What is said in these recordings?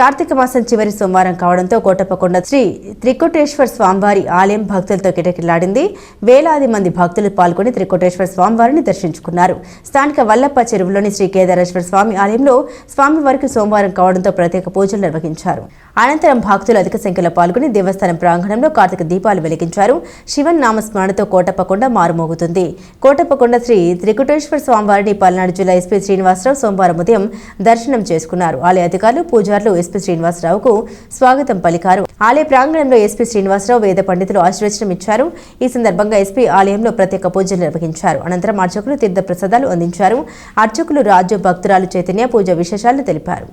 కార్తీక మాసం చివరి సోమవారం కావడంతో కోటప్పకొండ శ్రీ త్రికుటేశ్వర స్వామివారి ఆలయం భక్తులతో కిటకిలాడింది. వేలాది మంది భక్తులు పాల్గొని త్రికుటేశ్వర స్వామివారిని దర్శించుకున్నారు. స్థానిక వల్లప్ప చెరువులోని శ్రీ కేదారేశ్వర స్వామి ఆలయంలో స్వామివారికి సోమవారం కావడంతో ప్రత్యేక పూజలు నిర్వహించారు. అనంతరం భక్తులు అధిక సంఖ్యలో పాల్గొని దేవస్థానం ప్రాంగణంలో కార్తీక దీపాలు వెలిగించారు. శివన్ నామస్మరణతో కోటప్పకొండ మారుమోగుతుంది. కోటప్పకొండ శ్రీ త్రికుటేశ్వర స్వామివారిని పల్నాడు జిల్లా ఎస్పీ శ్రీనివాసరావు సోమవారం ఉదయం దర్శనం చేసుకున్నారు. ఆలయ అధికారులు పూజారులు ఎస్పీ శ్రీనివాసరావుకు స్వాగతం పలికారు. ఆలయ ప్రాంగణంలో ఎస్పీ శ్రీనివాసరావు వేద పండితులు ఆశీర్వచనం ఇచ్చారు. ఈ సందర్భంగా ఎస్పీ ఆలయంలో ప్రత్యేక పూజలు నిర్వహించారు. అనంతరం అర్చకులు తీర్థ ప్రసాదాలు అందించారు. అర్చకులు రాజు భక్తురాలు చైతన్య పూజ విశేషాలు తెలిపారు.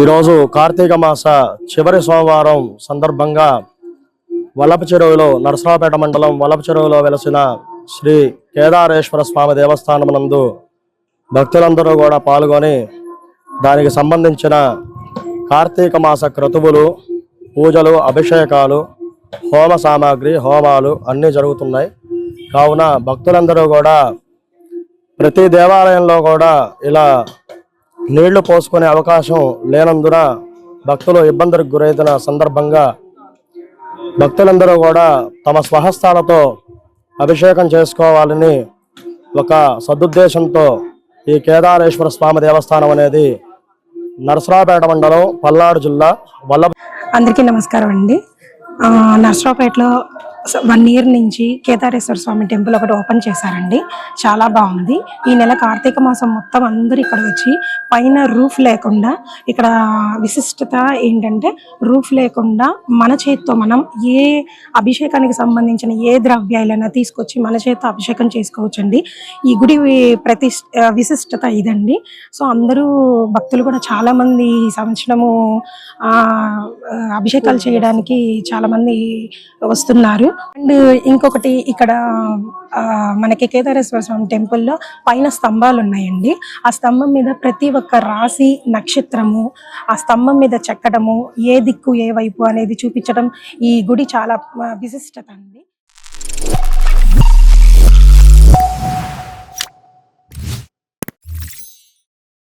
ఈరోజు కార్తీక మాస చివరి సోమవారం సందర్భంగా వల్లప చెరువులో నరసరావుపేట మండలం వల్లప చెరువులో వెలసిన శ్రీ కేదారేశ్వర స్వామి దేవస్థానం నందు భక్తులందరూ కూడా పాల్గొని దానికి సంబంధించిన కార్తీక మాస క్రతువులు పూజలు అభిషేకాలు హోమ సామాగ్రి హోమాలు అన్నీ జరుగుతున్నాయి. కావున భక్తులందరూ కూడా ప్రతి దేవాలయంలో కూడా ఇలా నీళ్ళు పోసుకునే అవకాశం లేనందున భక్తులు ఇబ్బందులకు గురైతున్న సందర్భంగా భక్తులందరూ కూడా తమ స్వహస్తాలతో అభిషేకం చేసుకోవాలని ఒక సదుద్దేశంతో ఈ కేదారేశ్వర స్వామి దేవస్థానం అనేది నరసరావుపేట మండలం పల్నాడు జిల్లా వల్ల అందరికీ నమస్కారం అండి. నరసరావుపేటలో వన్ ఇయర్ నుంచి కేదారేశ్వర స్వామి టెంపుల్ ఒకటి ఓపెన్ చేశారండి. చాలా బాగుంది. ఈ నెల కార్తీక మాసం మొత్తం అందరూ ఇక్కడ వచ్చి పైన రూఫ్ లేకుండా ఇక్కడ విశిష్టత ఏంటంటే రూఫ్ లేకుండా మన చేతితో మనం ఏ అభిషేకానికి సంబంధించిన ఏ ద్రవ్యాలైనా తీసుకొచ్చి మన చేతితో అభిషేకం చేసుకోవచ్చండి. ఈ గుడి ప్రతి విశిష్టత ఇదండి. సో అందరూ భక్తులు కూడా చాలా మంది ఈ సంవత్సరము ఆ అభిషేకాలు చేయడానికి చాలా మంది వస్తున్నారు. అండ్ ఇంకొకటి ఇక్కడ ఆ, మనకి కేదారేశ్వర స్వామి టెంపుల్లో పైన స్తంభాలు ఉన్నాయండి. ఆ స్తంభం మీద ప్రతి ఒక్క రాశి నక్షత్రము ఆ స్తంభం మీద చెక్కడము ఏ దిక్కు ఏ వైపు అనేది చూపించడం ఈ గుడి చాలా విశిష్టత అండి.